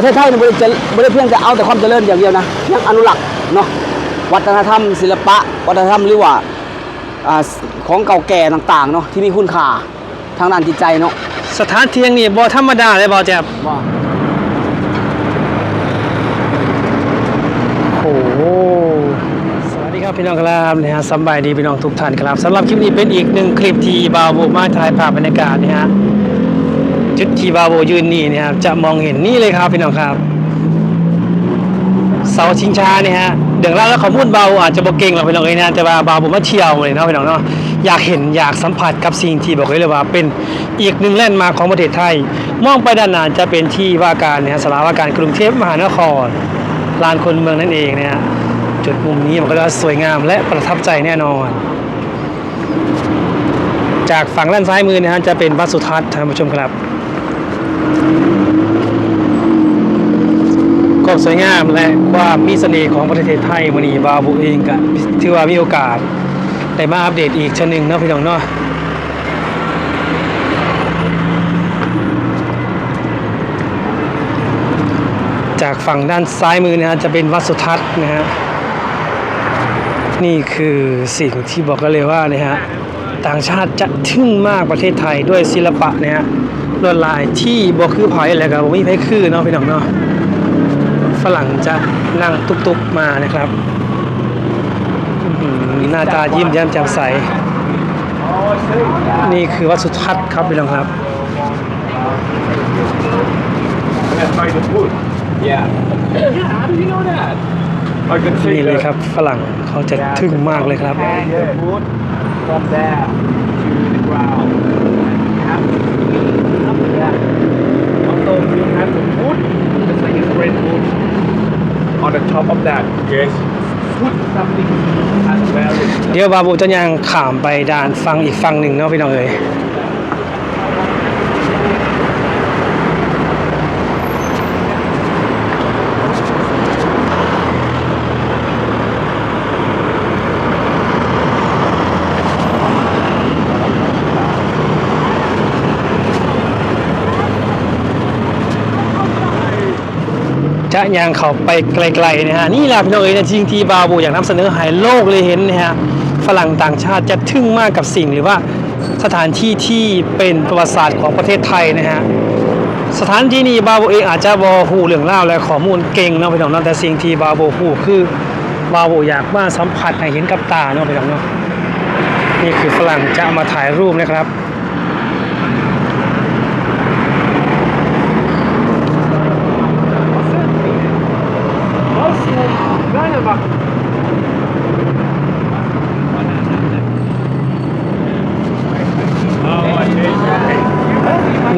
ประเทศไทยเนี่ยไม่ได้เจริญไม่ได้เพียงแต่เอาแต่ความเจริญอย่างเดียวนะยังอนุรักษ์เนาะวัฒนธรรม ศิลปะ วัฒนธรรมหรือว่าอ่าของเก่าแก่ต่างๆเนาะที่มีคุณค่าทางด้านจิตใจเนาะสถานที่แห่งนี้บ่ธรรมดาเลยบ่แจ๊บว่าโอ้โหสวัสดีครับพี่น้องครับนะฮะสำบายดีพี่น้องทุกท่านครับสำหรับคลิปนี้เป็นอีกหนึ่งคลิปที่บาวโบมาถ่ายภาพบรรยากาศนะฮะ จุดที่บาโบยืนนี่นะครับจะมองเห็นนี่เลยครับพี่น้องครับ เสาชิงช้าเนี่ยฮะเดี๋ยวเล่าแล้วข้อมูลเบาอาจจะบ่เก่งหรอกพี่น้องเอ้ยนะแต่ว่าเบาผมมาเที่ยวเลยเนาะพี่น้องเนาะอยากเห็นอยากสัมผัสกับสิ่งที่บอกเลยว่า เป็นอีกหนึ่งแลนด์มาร์คของประเทศไทย มองไปด้านหน้าจะเป็นที่ว่าการเนี่ยฮะสลาว่าการกรุงเทพมหานครลานคนเมืองนั่นเองเนี่ยฮะจุดมุมนี้มันก็จะสวยงามและประทับใจแน่นอน จากฝั่งด้านซ้ายมือนะฮะจะเป็นวัดสุทัศน์ท่านผู้ชมครับ ความสวยงามและความมีเสน่ห์ของประเทศไทยวันนี้บาบุเองก็ถือว่ามีโอกาสได้มาอัปเดตอีกชนหนึ่งนะพี่น้องเนาะจากฝั่งด้านซ้ายมือนะฮะจะเป็นวัดสุทัศน์นะฮะนี่คือสิ่งที่บอกกันเลยว่านะฮะต่างชาติจะทึ่งมากประเทศไทยด้วยศิลปะนะฮะ ลวดลายที่บ่คือไผแล้วก็บ่มีไผคือเนาะพี่น้องเนาะฝรั่งจะนั่งตุกๆมานะครับอื้อหือหน้าตายิ้มแย้มแจ่มใส นี่คือวัดสุทัศน์ครับพี่น้องครับ นี่เลยครับฝรั่งเขาจะทึ่งมากเลยครับ from there to the ground. Have the wood, The thing is red food. on the top of that. Yes. Put something as well. เดี๋ยวบาบูจะยังขามไปด่านฟังอีกฟังหนึ่งเนาะพี่น้องเอ๋ย จะยังเขาไปไกลๆนะฮะนี่แหละพี่น้องเอ๋ยนะจริงที่บาบูอยากนำเสนอให้โลกเลยเห็นนะฮะฝรั่งต่างชาติจะทึ่งมากกับสิ่งหรือว่าสถานที่ที่เป็นประวัติศาสตร์ของประเทศไทยนะฮะสถานที่นี้บาบูเองอาจจะบอฮูเรื่องเล่าและข้อมูลเก่งเนาะพี่น้องเนาะแต่สิ่งที่บาบูฮูคือบาบูอยากมาสัมผัสให้เห็นกับตาเนาะพี่น้องเนาะนี่คือฝรั่งจะเอามาถ่ายรูปนะครับ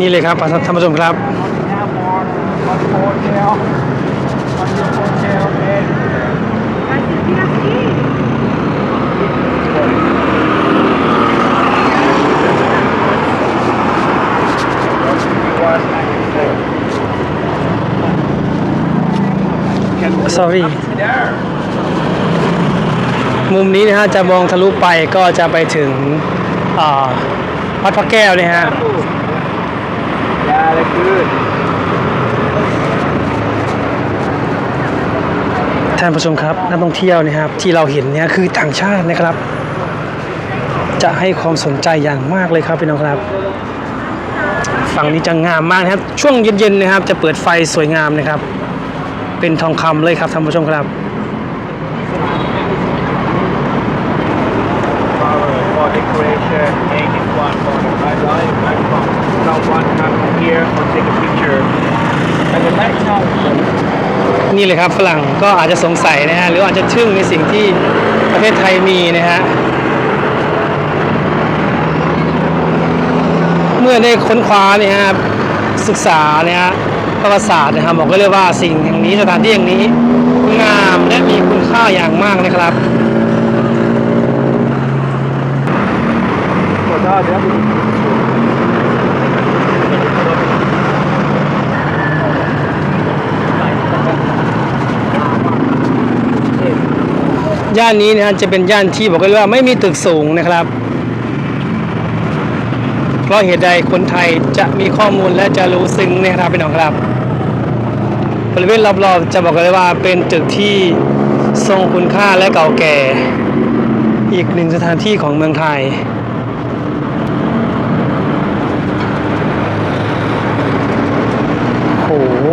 นี่เลยครับท่านผู้ชมครับ Now more on the hotel. On your hotel bed. sorry There. มุมนี้นะฮะจะมองทะลุไปก็จะไปถึงวัดพระแก้วเนี่ยฮะ ท่านผู้ชมครับนักท่องเที่ยวนะครับ ที่เราเห็นเนี่ยคือต่างชาตินะครับ จะให้ความสนใจอย่างมากเลยครับพี่น้องครับ ฝั่งนี้จะงามมากนะครับ ช่วงเย็นๆนะครับ จะเปิดไฟสวยงามนะครับ เป็นทองคำเลยครับท่านผู้ชมครับ นี่เลยครับฝรั่งก็อาจจะสงสัยนะฮะหรืออาจจะทึ่งในสิ่งที่ประเทศไทยมีนะฮะเมื่อได้ค้นคว้าเนี่ยฮะศึกษาเนี่ยฮะประวัติศาสตร์นะครับบอกก็เรียกว่าสิ่งแห่งนี้สถานที่แห่งนี้งามและมีคุณค่าอย่างมากนะครับ For that, yeah. ย่านนี้นะฮะจะเป็นย่านที่บอกเลยว่าไม่มีตึกสูงนะครับ เพราะเหตุใดคนไทยจะมีข้อมูลและจะรู้ซึ้งนะครับพี่น้องครับบริเวณรอบๆจะบอกกันเลยว่าเป็นตึกที่ทรงคุณค่าและเก่าแก่ อีกหนึ่งสถานที่ของเมืองไทยโอ้โห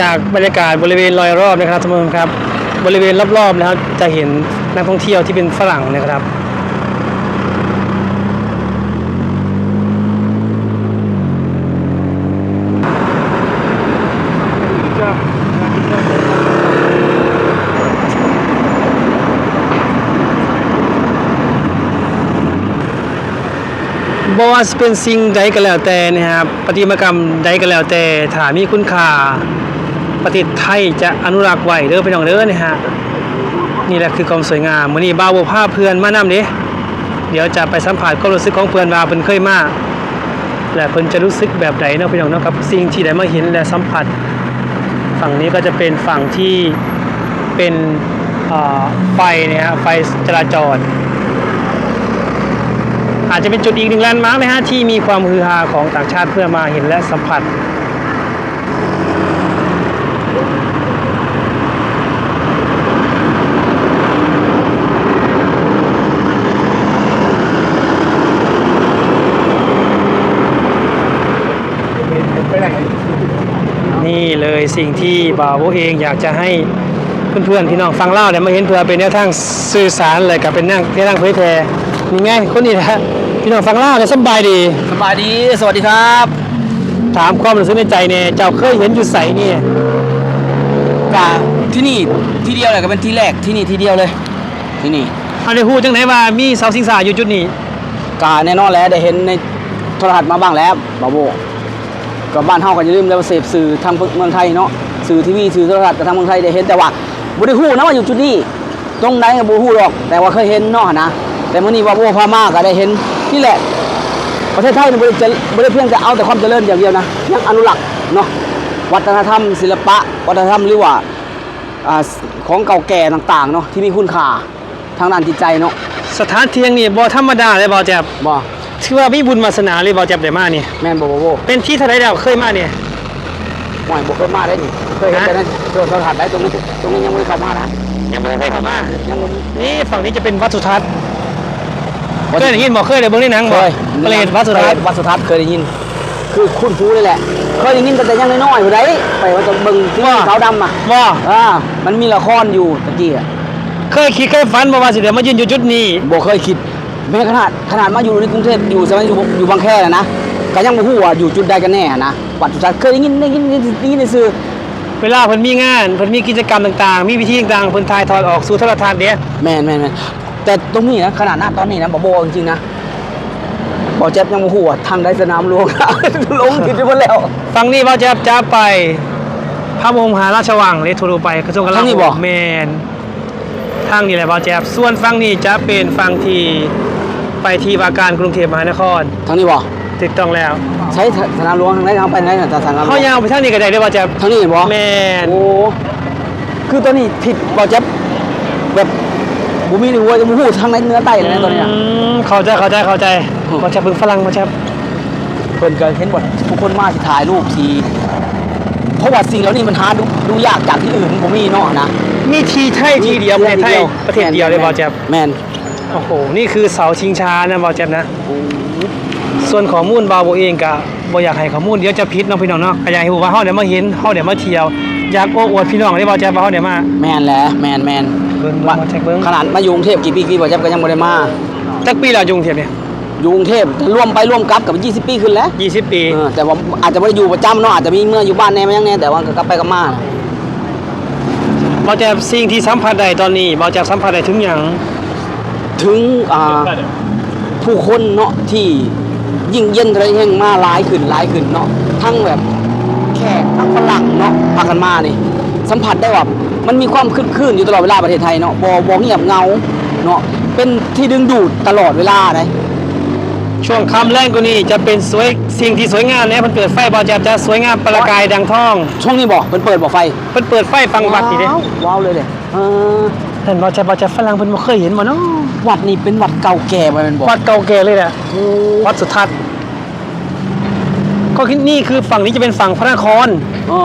จากบรรยากาศบริเวณรอยรอบนะครับท่านผู้ชมครับ บริเวณรอบๆนะครับ จะเห็นนักท่องเที่ยวที่เป็นฝรั่งนะครับบ่ว่าสิเป็นสิ่งใดก็แล้วแต่นะครับประติมากรรมใดก็แล้วแต่ถ้ามีคุณค่า ประเทศไทยจะอนุรักษ์ไว้เด้อพี่น้องเด้อนะฮะนี่แหละคือความสวยงามมื้อนี้บ่าวบ่พาเพื่อนมานำเด้เดี๋ยวจะไปสัมผัสความรู้สึกของเพื่อนว่าเพิ่นเคยมาและเพิ่นจะรู้สึกแบบใดเนาะพี่น้องเนาะกับสิ่งที่ได้มาเห็นและสัมผัส ฝั่งนี้ก็จะเป็นฝั่งที่เป็นไฟเนี่ยฮะไฟจราจร อาจจะเป็นจุดอีกหนึ่งแลนด์มาร์กนะฮะที่มีความฮือฮาของต่างชาติเพื่อมาเห็นและสัมผัส นี่เลย สิ่งที่บ่าวโบเองอยากจะให้เพื่อนๆพี่น้องฟังเล่าเนี่ยมาเห็นเพื่อเป็นแนวทางสื่อสารเลยกับเป็นนั่งแนวทางเผยแพร่นี่ไงคนนี้นะพี่น้องฟังเล่าเนี่ยสำบายดี สบายดี สวัสดีครับ ถามความรู้สึกในใจเนี่ยเจ้าเคยเห็นอยู่ใสนี่กาที่นี่ที่เดียวเลยก็เป็นที่แรกที่นี่ที่เดียวเลย ที่นี่อันนี้ฮู้จังไหนว่ามีเสาสิงสาอยู่จุดนี้กาแน่นอนแล้วได้เห็นในโทรทัศน์มาบ้างแล้วบาโบ กับบ้านเฮาก็อย่าลืมแล้วว่าเสพสื่อทางเมืองไทยเนาะสื่อทีวีสื่อโทรทัศน์กับทางเมืองไทยได้เห็นแต่ว่าบ่ได้ฮู้นะว่าอยู่จุดนี้ตรงไหนก็บ่ฮู้หรอกแต่ว่าเคยเห็นเนาะนะแต่มื้อนี้ว่าโบพามาก็ได้เห็นนี่แหละ ประเทศไทยเนี่ยบ่ได้จะบ่ได้เพียงแต่เอาแต่ความเจริญอย่างเดียวนะยังอนุรักษ์เนาะวัฒนธรรม ศิลปะ วัฒนธรรมหรือว่าอ่าของเก่าแก่ต่างๆเนาะที่มีคุณค่าทางด้านจิตใจเนาะสถานเที่ยงนี่บ่ธรรมดาเลยบ่แจ๊บบ่ ถือว่ามีบุญวาสนาเลยบ่แจ๊บได้มานี่แม่นบ่บ่บ่เป็นที่เท่าไรแล้วเคยมาเนี่ยหวยบ่เคยมาได้นี่เคยเห็นฮะแต่ในโทรทัศน์ได้ตรงนี้ตรงนี้ยังไม่ได้เข้ามานะยังไม่ได้เข้ามายังบ่นี่ฝั่งนี้จะเป็นวัดสุทัศน์เคยได้ยินบ่เคยได้เบิ่งในหนังเคบ่ยเปรตวัดสุทัศน์วัดสุทัศน์เคยได้ยิน คือคุณฟูเลยแหละ เคยได้ยินตั้งแต่ยังน้อยๆผู้ใดไปว่าจะเบิ่งที่ขาวดำอะบ่อ่ามันมีละครอยู่ตะกี้อะเคยคิดเคยฝันบ่ว่าสิได้มายืนอยู่จุดนี้บ่เคยคิด แม้ขนาดขนาดมาอยู่ในกรุงเทพอยู่สมัยอยู่อยู่บางแคนะนะก็ยังบ่ฮู้ว่าอยู่จุดใดกันแน่นะวัดสุทัศน์เคยได้ยินได้ยินได้ยินได้ยินในสื่อเวลาเพิ่นมีงานเพิ่นมีกิจกรรมต่างๆ มีพิธีต่างๆเพิ่นถ่ายทอดออกสู่โทรทัศน์เด้แม่นแม่นแม่นแต่ตรงนี้นะขนาดหน้าตอนนี้นะบ่โบจริงๆนะบ่เจ็บยังบ่ฮู้ว่าทางใดสนามหลวง ลงผิดไปหมดแล้วฝั่งนี้บ่จะจะไป พระบรมมหาราชวังเลยทั่วๆไปกระทรวงกลาทางนี้โหบ่ มแมนทางนี้แหละบ่แจ๊บส่วนฝั่งนี้จะเป็นฝั่งที่ ไปที่ว่าการกรุงเทพมหานครทางนี้บ่ถูกต้องแล้วใช้สนามหลวงทางไหนทางไปทางไหนน่ะแต่สนามหลวงเฮายาวไปทางนี้ก็ได้เด้อบ่แจ๊บทางนี้บ่แม่นโอ้คือตอนนี้ผิดบ่เจ็บแบบบ่มีหัวจะบ่ฮู้ทางไหนเหนือใต้เลยนะตอนนี้น่ะอืมเข้าใจเข้าใจเข้าใจอืมบ่แจ๊บเบิ่งฝรั่งบ่แจ๊บเพิ่นก็เห็นบ่ทุกคนมาสิถ่ายรูปทีเพราะว่าสิ่งเหล่านี้มันหาดูดูยากจากที่อื่นบ่มีเนาะนะมีที่ไทยที่เดียวประเทศไทยประเทศเดียวเลยบ่แจ๊บแม่น โอ้โห นี่คือเสาชิงช้านะบอแจ็บนะ ส่วนข้อมูลบาวโบเองกะบ่อยากให้ข้อมูลเดี๋ยวจะพิษเน้องพี่น้องเนาะก็อยากให้รู้ว่าเฮาเดี๋ยวมาเห็นเฮาเดี๋ยวมาเที่ยว อยากโอ้อวดพี่น้องได้บอแจ็บว่าเฮาเดี๋ยวมา แม่นแหละแม่นแม่นเบิ่งว่าบ่แจ็บเบิ่งขนาดมาอยู่กรุงเทพกี่ปีกี่บ่เจ็บก็ยังบ่ได้มาจักปีแล้วจุงเทียบเนี่ยอยู่กรุงเทพรวมไปรวมกลับกับ 20 ปีขึ้นแล้ว 20 ปีเออแต่ว่าอาจจะไม่ได้อยู่ประจำเนาะอาจจะมีเมื่ออยู่บ้านแน่มายังแน่แต่ว่าก็กลับไปกลับมาบอแจ็บสิ่งที่สัมผัสได้ตอนนี้บอแจ็บสัมผัสได้ถึงหยัง ถึงอ่าผู้คนเนาะที่ยิ่งเย็นอะไรแห่งมาหลายขึ้นหลายขึ้นเนาะทั้งแบบแขกทั้งฝรั่งเนาะพากันมานี่ สัมผัสได้ว่ามันมีความคึกคืนอยู่ตลอดเวลาประเทศไทยเนาะบ่บ่เงียบเหงาเนาะเป็นที่ดึงดูดตลอดเวลาเลยช่วงค่ำแรงกว่านี้จะเป็นสวยสิ่งที่สวยงามเนี่ยเพิ่นเปิดไฟบอแจ็บจะสวยงามประกายดังทอง ช่วงนี้บ่เพิ่นเปิดบ่ไฟเพิ่นเปิดไฟฟังวัดนี่เด้ว้าวว้าวเลยเด้เออ ท่านบอแจ็บบอแจ็บฝรั่งเพิ่นบ่เคยเห็นบ่เนาะวัดนี้เป็นวัดเก่าแก่บ่แม่นบ่วัดเก่าแก่เลยแหละโอ้วัดสุทัศน์ก็คือนี่คือฝั่งนี้จะเป็นฝั่งพระนครอ๋อ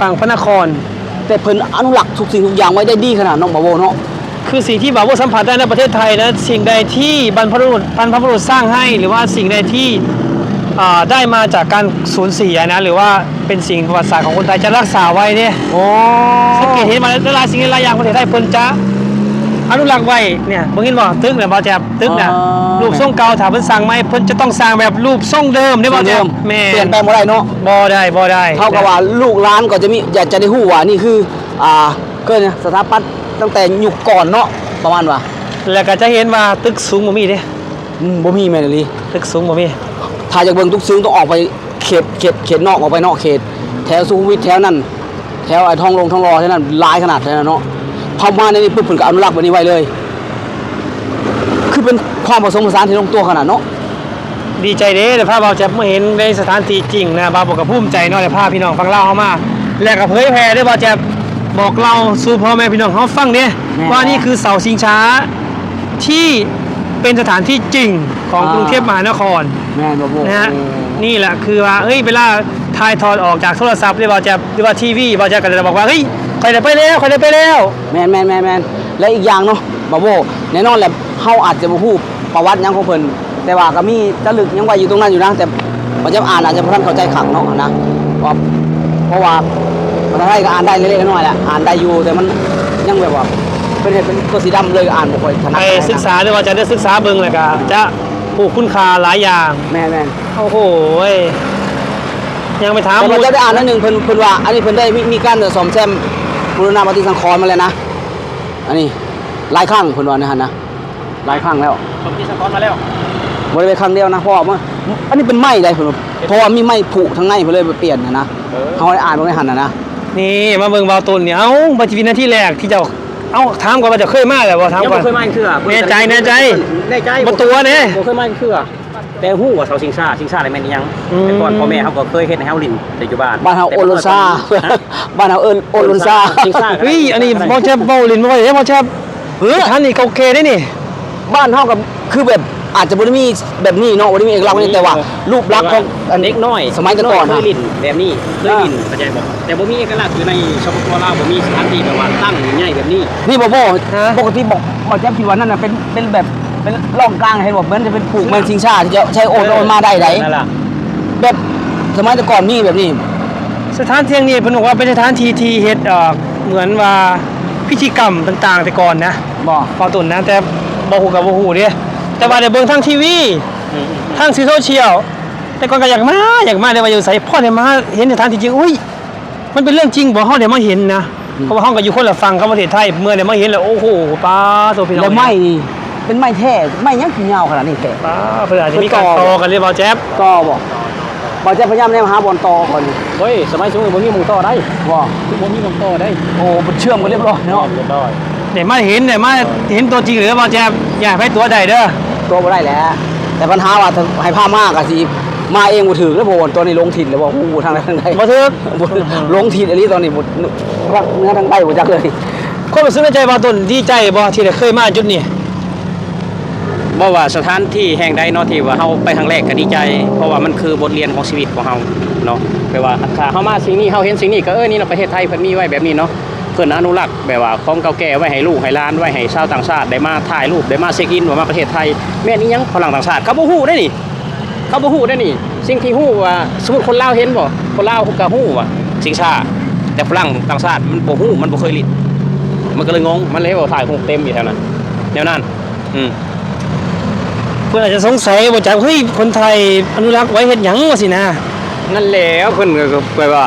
ฝั่งพระนคร แต่เพิ่นอนุรักษ์ทุกสิ่งทุกอย่างไว้ได้ดีขนาดน้องบาโวเนาะคือสิ่งที่บาโวสัมผัสได้ในประเทศไทยนะสิ่งใดที่บรรพบุรุษบรรพบุรุษสร้างให้ หรือว่าสิ่งใดที่อ่าได้มาจากการสูญเสียนะ หรือว่าเป็นสิ่งประวัติศาสตร์ของคนไทยจะรักษาไว้เนี่ยโอ้สังเกตเห็นมาหลายสิ่งหลายอย่างประเทศไทยเพิ่นจะ อนุรักษ์ไว้เนี่ยเบิ่งเห็นบ่ตึกเนี่ยบ่แจ๊บตึกน่ะรูปทรงเก่าถ้าเพิ่นสร้างใหม่เพิ่นจะต้องสร้างแบบรูปทรงเดิมได้บ่แจ๊บแม่เปลี่ยนแปลงบ่ได้เนาะบ่ได้บ่ได้เท่ากับว่าลูกหลานก็จะมีอยากจะได้ฮู้ว่านี่คืออ่าเกินสถาปัตย์ตั้งแต่ยุคก่อนเนาะประมาณว่าแล้วก็จะเห็นว่าตึกสูงบ่มีเด้อืมบ่มีแม่นอีหลี ตึกสูงบ่มีถ้าอยากเบิ่งทุกซึ้งต้องออกไปเขตเขตเขตนอกออกไปนอกเขต แถวสุขุมวิทแถวนั้น แถวไอ้ทองลงทองรอแถวนั้นหลายขนาดแถวนั้นเนาะ พอมาในนี้ปุ๊บเพิ่นก็อนุรักษ์ไว้นี่ไว้เลย คือเป็นความผสมผสานที่ลงตัวขนาดเนาะดีใจเด้แต่ภาพเราจะมาเห็นในสถานที่จริงนะบาบอกกับภูมิใจเนาะแต่ภาพพี่น้องฟังเล่าเฮามาแล้วก็เผยแพร่ได้บ่จะบอกเราสู่พ่อแม่พี่น้องเฮาฟังเด้ว่านี่คือเสาชิงช้าที่เป็นสถานที่จริงของกรุงเทพมหานครแม่นบ่โบนะฮะนี่แหละคือว่าเอ้ยเวลา ถ่ายทอดออกจากโทรศัพท์หรือว่าจะหรือว่าทีวีบ่จะก็จะบอกว่าเฮ้ยใครได้ไปแล้วใครได้ไปแล้วแม่นแม่นแม่นแม่นและอีกอย่างเนาะบ่โบแน่นอนแหละเฮาอาจจะบ่ฮู้ประวัติหยังของเพิ่นแต่ว่าก็มีตะลึกยังไว้อยู่ตรงนั้นอยู่นะแต่บ่จะอ่านอาจจะบ่ทันเข้าใจขังเนาะนะว่าเพราะว่าภาษาไทยก็อ่านได้เล็กๆน้อยๆแหละอ่านได้อยู่แต่มันยังแบบว่าเป็นเห็ดเป็นตัวสีดำเลยอ่านบ่ค่อยถนัดไปศึกษาหรือว่าจะได้ศึกษาเบิ่งเลยก็จะผูกคุณค่าหลายอย่าง แม่นแม่น โอ้โหย ยังไปถามแต่ว่าจะได้อ่านนิดนึงเพิ่นเพิ่นว่า อันนี้เพิ่นได้มีมีการซ่อมแซมบูรณะปฏิสังขรณ์มาแล้วนะอันนี้หลายครั้งเพิ่นว่านะฮะนะหลายครั้งแล้วผมที่สะท้อนมาแล้วบ่ได้ไปครั้งเดียวนะเพราะว่ามันอันนี้เป็นไม้ได้เพิ่นว่าเพราะว่ามีไม้ผุทั้งในเพิ่นเลยไปเปลี่ยนนะนะเออเฮาได้อ่านบ่ได้หันน่ะนะนี่มาเบิ่งเบาตุนเนี่ยเอ้าบัตรวินาทีแรกที่เจ้าเอ้าถามก่อนว่าจะเคยมาแล้วบ่ถามยังก่อบ่นเคยมาอีกคือแน่ใจแน่ใจแน่ใจบ่ตัวเด้บ่เคยมาอีกคือ แต่ฮู้ว่าเสาชิงชาชิงชาอะไรแม่นอีหยังอืม แต่ก่อนพ่อแม่เขาก็เคยเฮ็ดให้เฮาลินแต่อยู่บ้านบ้านเฮาโอโลซาบ้านเฮาเอิ้นโอโลซาชิงชาเฮ้ยอันนี้บ่แช่เบาลินบ่ได้บ่แช่เฮ้ยท่านนี่เขาโอเคได้นี่ บ้านเฮากับคือแบบอาจจะบ่ได้มีแบบนี้เนาะบ่ได้มีเอกลักษณ์แบบนี้แต่ว่า รูปลักษณ์ของอัน เด็กน้อยสมัยแต่ก่อนเคนะยลินแบบนี้เคยลินเข้าใจบ่แต่บ่มีเอกลักษณ์อยู่ในชปปลาวบ่มีสถานที่แบบว่าตั้งใหญ่แบบนี้นี่บ่บ่ฮะ ปกติบอกบอกแจ๊บคิดว่านั่นน่ะเป็นเป็นแบบ เป็นร่องกลางเห็นบอกเหมือนจะเป็นผูกเหมือนชิงชาที่จะใช้โอนโอนมาได้ไหนนั่นล่ะแบบสมัยแต่ก่อนมีแบบนี้สถานที่แห่งนี้เพิ่นบอกว่าเป็นสถานที่ที่เฮ็ดเอ่อเหมือนว่าพิธีกรรมต่างๆ แต่ก่อนนะบ่เบาตุนนะแต่บ่ฮู้กับบ่ฮู้เด้แต่ว่าได้เบิ่งทางทีวีทางสื่อโซเชียลแต่ก่อนก็อยากมาอยากมาได้ว่าอยู่ใส่พ่อได้มาเห็นในทางที่จริงอุ้ยมันเป็นเรื่องจริงบ่เฮาได้มาเห็นนะเพราะว่าเฮาก็อยู่คนละฝั่งกับประเทศไทยเมื่อได้มาเห็นแล้วโอ้โหป้าโซพี่น้องแล้วไม้นี่ เป็นไม้แท้ไม้ยังสิยาวขนาดนี้แกป้าเพิ่นอาจจะมีการต่อต่อกันเลยบ่แจ๊บต่อบ่บอกแจ๊บพยายามแนมหาบอลต่อก่อนเฮ้ยสมัยสูงบ่มีหมุงต่อได้บ่บ่มีหมุงต่อได้โอ้มันเชื่อมกันเรียบร้อยเนาะเรียบร้อยได้มาเห็นได้มาเห็นตัวจริงหรือบ่แจ๊บอย่าให้ตัวใดเด้อตัวบ่ได้แหล้วแต่ปัญหาว่าถ้าให้ผ้ามากอะสิมาเองบ่ถึงแล้วบ่ตัวนี้ลงถิ่นแล้วบ่ฮู้ทางใดทางใดบ่ถึกบ่ลงถิ่นอันนี้ตอนนี้บ่รักเนื้อทางใต้บ่จักเลยความรู้สึกในใจบ่ตุนดีใจบ่ที่ได้เคยมาจุดนี้ บ่ว่าสถานที่แห่งใดเนาะที่ว่าเฮาไปครั้งแรกก็ดีใจ เพราะว่ามันคือบทเรียนของชีวิตของเฮาเนาะแปลว่าถ้าเฮามาสิ่งนี้เฮาเห็นสิ่งนี้ก็เออนี่เนาะประเทศไทยเพิ่นมีไว้แบบนี้เนาะเพิ่นอนุรักษ์แบบว่าของเก่าแก่ไว้ให้ลูกให้หลานไว้ให้ชาวต่างชาติได้มาถ่ายรูปได้มาเช็คอินว่ามาประเทศไทยแม่นอีหยังฝรั่งต่างชาติเขาบ่ฮู้ได้นี่เขาบ่ฮู้ได้นี่ สิ่งที่ฮู้ว่าสมมุติคนลาวเห็นบ่คนลาวเขาก็ฮู้ว่าสิงชาแต่ฝรั่งต่างชาติมันบ่ฮู้มันบ่เคยลิ้นมันก็เลยงงมันเลยว่าถ่ายรูปเต็มอยู่แถวนั้นแนวนั้นอืม เพิ่นอาจจะสงสัยบ่จักเฮ้ยคนไทยอนุรักษ์ไว้เฮ็ดหยังว่าสินะนั่นแหล้วเพิ่นก็แบบว่า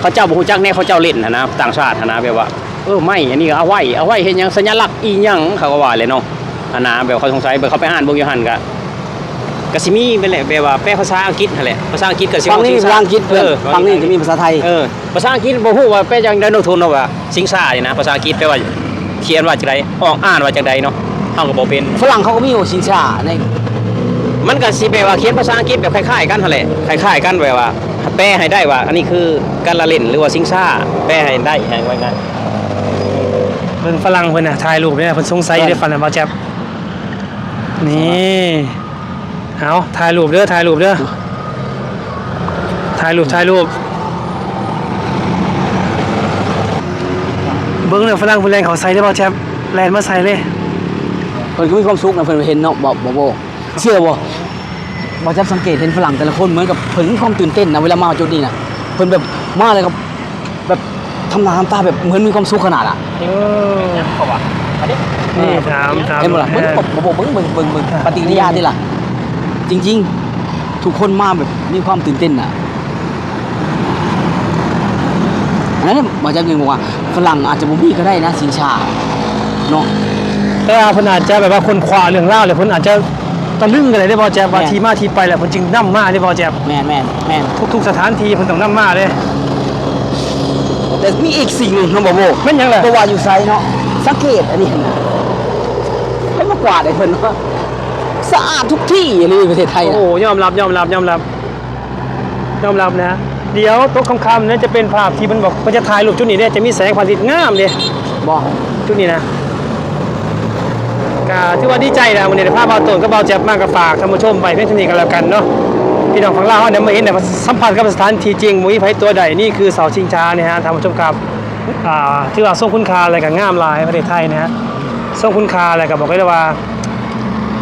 เขาเจ้าบ่ฮู้จักแน่เขาเจ้าเล่นหันนะต่างชาติหันนะแบบว่าเออไม่อันนี้ก็เอาไว้เอาไว้เฮ็ดหยังสัญลักษณ์อีหยังเขาก็ว่าเลยเนาะอันนะแบบเขาสงสัยแบบเขาไปอ่านเบิ่งอยู่หั่นก็ก็สิมีเป็นแหละแบบว่าแปลภาษาอังกฤษหั่นแหละภาษาอังกฤษก็สิฟังนี่สิภาษาอังกฤษเพื่อนเออฟังนี่จะมีภาษาไทยเออภาษาอังกฤษบ่ฮู้ว่าแปลจังได๋โนทุนเนาะว่าสิงสานี่นะภาษาอังกฤษแปลว่าเขียนว่าจังไดออกอ่านว่าจังไดเนาะ เฮาก็บ่เป็นฝรั่งเขาก็มีโอชิงชาในมันก็สิแปลว่าเขียนภาษาอังกฤษแบบคล้ายๆกันหั่นแหละคล้ายๆกันแบบว่าแปลให้ได้ว่า อันนี้คือการละเล่นหรือว่าสิงซ่าแปลให้ได้ให้ไว้งั้นเบิ่งฝรั่งเพิ่นน่ะถ่ายรูปเนี่ยเพิ่นสงสัยอยู่ในฝันน่ะบ่แจ๊บนี่เอาถ่ายรูปเด้อถ่ายรูปเด้อถ่ายรูปถ่ายรูปเบิ้งเนี่ยฝรั่งผู้แรงเขาใส่ได้บ่แจ๊บแลนมาใส่เลย เพิ่นก็มีความสุขนะเพิ่นเห็นเนาะบ่บ่บ่เชื่อบ่บ่จับสังเกตเห็นฝรั่งแต่ละคนเหมือนกับเพิ่นมีความตื่นเต้นนะเวลามาจุดนี้นะเพิ่นแบบมาเลยครับแบบทำหน้าทำตาแบบเหมือนมีความสุขขนาดอะเออเขาว่าอันนี้นี่ถามถามเห็นบ่ล่ะเบิ่งบ่บ่เบิ่งเบิ่งเบิ่งเบิ่งปฏิกิริยานี่ล่ะ จริง ๆ ทุกคนมาแบบมีความตื่นเต้นน่ะอันนั้นบ่จับยังบอกว่าฝรั่งอาจจะบ่มีก็ได้นะสินชาเนาะ แต่ว่าเพิ่นอาจจะแบบว่าคนขวาเรื่องเล่าวเลยเพิ่นอาจจะตะลึงกันเลยได้บ่แจ๊บว่าแม่น ที่มาที่ไปแหละเพิ่นจึงนำมาได้บ่แจ๊บแม่นแม่นแม่นทุกๆสถานที่เพิ่นต้องนำมาเลยแต่มีอีกสิ่งหนึ่งน้องบ่โบแม่นหยังล่ะ บ่ว่าอยู่ไสเนาะสังเกตอันนี้ให้มากวาดให้เพิ่นเนาะสะอาดทุกที่เลยประเทศไทยโอ้นะ โหยอมรับยอมรับยอมรับยอมรับนะ เดี๋ยวโต๊ะคำๆนั้นจะเป็นภาพที่มันบอกมันจะถ่ายรูปจุดนี้เนี่ยจะมีแสงพระอาทิตย์งามเลยบ่จุดนี้นะ ก็ถือว่าดีใจนะวันนี้ได้ภาพเบาต้นก็เบาแจ็บมากกับฝากท่านผู้ชมไปเพื่อนสนิทกันแล้วกันเนาะพี่น้องฝั่งลาวเขาเนี่ยมาเห็นแต่ยสัมผัสกับสถานที่จริงมุ้ยไผตัวใดนี่คือเสาชิงช้าเนี่ยฮะท่านผู้ชมครับอ่าถือว่าทรงคุณค่าอะไรกับงามหลายประเทศไทยนะฮะทรงคุณค่าอะไรกับบอกได้เลยว่า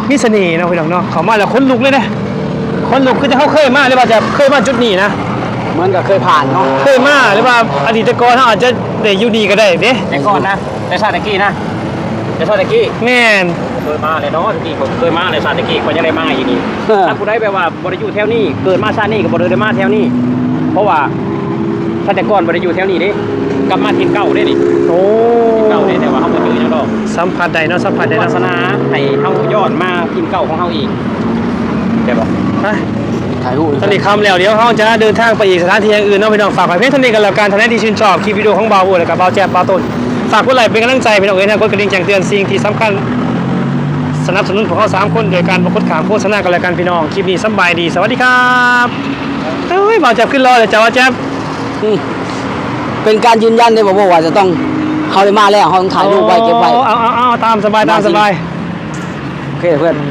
มีเสน่ห์เนาะพี่น้องเนาะเขามาแล้วคนลุกเลยนะคนลุกคือจะเขาเคยมาหรือว่าจะเคยมาจุดนี้นะเหมือนกับเคยผ่านเนาะเคยมาหรือว่าอดีตกรเขาอาจจะได้อยู่ดีก็ได้เด้แต่ก่อนนะในชาติตะกี้นะ ในชาติตะกี้แม่นผมเคยมาเลยเนาะตะกี้ผมเคยมาในชาติตะกี้คนยังได้มาอยู่นี่เออ ถ้าผู้ใดแบบว่าบริยูแถวนี้เกิดมาชาตินี้กับบริได้มาแถวนี้ เพราะว่าชาติแต่ก่อนบริยูแถวนี้เดิกลับมาทินเก่าได้นี่โอ้เก่าได้แต่ว่าเขาบ่เจอหยังดอกสัมผัสใดเนาะสัมผัสใดวาเนาะสนาให้เฮาย้อนมาทินเก่าของเฮาอีกใช่ปะไป ถ่ายรูปตอนนี้คำแล้วเดี๋ยวเขาจะเดินทางไปอีกสถานที่อย่างอื่นเนาะพี่น้องฝากไว้เพียงเท่านี้กันแล้วกันท่านใดที่ชื่นชอบคลิปวิดีโอของบาวบัวและกับบาวแจ๊บบาวต้น ฝากกดไลค์เป็นกำลังใจพี่น้องเอ๋ยนะกดกระดิ่งแจ้งเตือนสิ่งที่สำคัญสนับสนุนพวกเขาสามคนโดยการประกดขามโฆษณากันแล้วกันพี่น้องคลิปนี้สำบายดี สวัสดีครับเอ้ยบาวแจ๊บขึ้นรอเลยจ้าว่าแจ๊บอืมเป็นการยืนยันได้บ่โบว่าจะต้องเขาได้มาแล้วเขาต้องถ่ายรูปไว้เก็บไว้เอาเอาเอาตามสบายตามสบายโอเคเพื่อนอะ